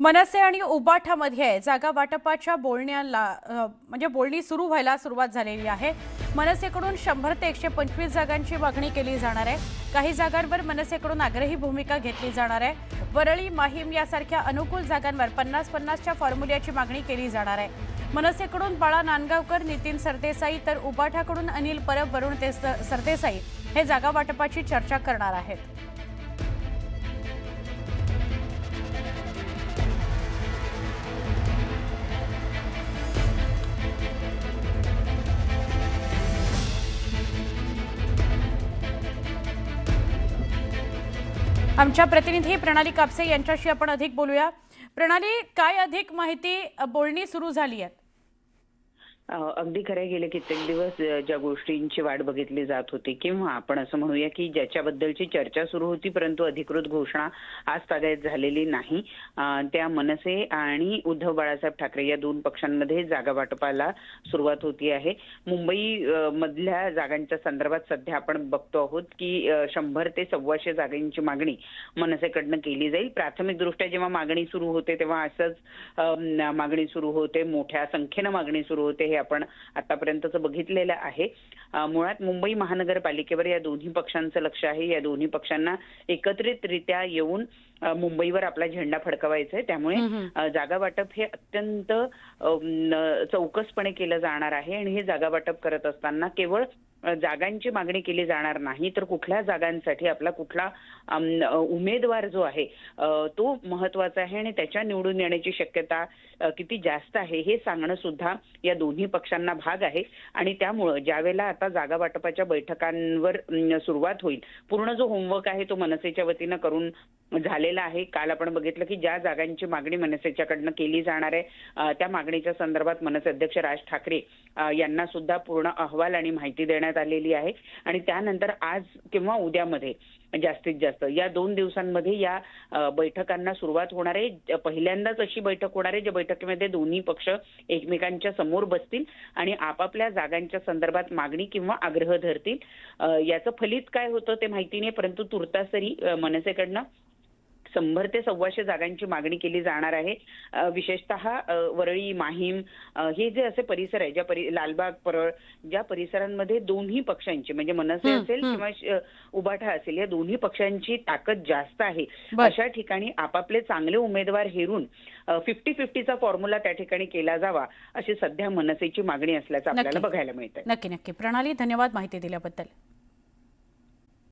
मनसे आणि उबाठामध्ये जागा वाटपाच्या बोलण्याला म्हणजे बोलणी सुरू व्हायला सुरुवात झालेली आहे. मनसेकडून शंभर ते एकशे पंचवीस जागांची मागणी केली जाणार आहे. काही जागांवर मनसेकडून आग्रही भूमिका घेतली जाणार आहे. वरळी माहीम यासारख्या अनुकूल जागांवर पन्नास पन्नासच्या फॉर्म्युल्याची मागणी केली जाणार आहे. मनसेकडून बाळा नांदगावकर नितीन सरदेसाई तर उबाठाकडून अनिल परब वरुण ते सरदेसाई हे जागा वाटपाची चर्चा करणार आहेत. आमच्या प्रतिनिधी प्रणाली कापसे यांच्याशी आपण अधिक बोलूया. प्रणाली काय अधिक माहिती बोलणी सुरू झाली आहे? अगदी खरं गेले कित्येक दिवस ज्या गोष्टींची वाट बघितली जात होती. किंवा आपण असं म्हणूया की ज्याच्याबद्दलची चर्चा सुरू होती परंतु अधिकृत घोषणा आज तागायत झालेली नाही. त्या मनसे आणि उद्धव बाळासाहेब ठाकरे या दोन पक्षांमध्ये जागा वाटपाला सुरुवात होती आहे. मुंबई मधल्या जागांच्या संदर्भात सध्या आपण बघतो आहोत की शंभर ते सव्वाशे जागांची मागणी मनसेकडनं केली जाईल. प्राथमिक दृष्ट्या जेव्हा मागणी सुरू होते तेव्हा असंच मागणी सुरू होते मोठ्या संख्येनं मागणी सुरू होते हे आपण आतापर्यंतच बघितलेलं आहे. मुळात मुंबई महानगरपालिकेवर या दोन्ही पक्षांचं लक्ष आहे. या दोन्ही पक्षांना एकत्रितरित्या येऊन मुंबईवर आपला झेंडा फडकवायचा आहे त्यामुळे जागा वाटप हे अत्यंत चौकसपणे केलं जाणार आहे. आणि हे जागा वाटप करत असताना केवळ जागांची मागणी केली जाणार नाही तर कुठल्या जागांसाठी आपला कुठला उमेदवार जो आहे तो महत्त्वाचा आहे आणि त्याच्या निवडून येण्याची शक्यता किती जास्त आहे हे सांगणं सुद्धा या दोन्ही पक्षांना भाग आहे. आणि त्यामुळं ज्यावेळेला आता जागा वाटपाच्या बैठकांवर सुरुवात होईल पूर्ण जो होमवर्क आहे तो मनसेच्या वतीनं करून झालेला आहे. काल आपण बघितलं की ज्या जागांची मागणी मनसेच्याकडनं केली जाणार आहे त्या मागणीच्या संदर्भात मनसे अध्यक्ष राज ठाकरे यांना सुद्धा पूर्ण अहवाल आणि माहिती देण्यात आलेली आहे. आणि त्यानंतर आज किंवा उद्यामध्ये जास्तीत जास्त या दोन दिवसांमध्ये या बैठकांना सुरुवात होणार आहे. पहिल्यांदाच अशी बैठक होणार आहे ज्या बैठकीमध्ये दोन्ही पक्ष एकमेकांच्या समोर बसतील आणि आपापल्या जागांच्या संदर्भात मागणी किंवा आग्रह धरतील. याचं फलित काय होतं ते माहिती नाही परंतु तुर्तासरी मनसेकडनं शंभर ते सव्वाशे जागांची मागणी केली जाणार आहे विशेषतः वरळी माहीम हे जे असे परिसर आहे ज्या परि लालबाग परळ ज्या परिसरांमध्ये दोन्ही पक्षांची म्हणजे मनसे असेल. किंवा उबाठा असेल या दोन्ही पक्षांची ताकद जास्त आहे. अशा ठिकाणी आपापले चांगले उमेदवार हेरून फिफ्टी फिफ्टीचा फॉर्म्युला त्या ठिकाणी केला जावा अशी सध्या मनसेची मागणी असल्याचं आपल्याला. बघायला मिळतंय नक्की नक्की प्रणाली धन्यवाद माहिती दिल्याबद्दल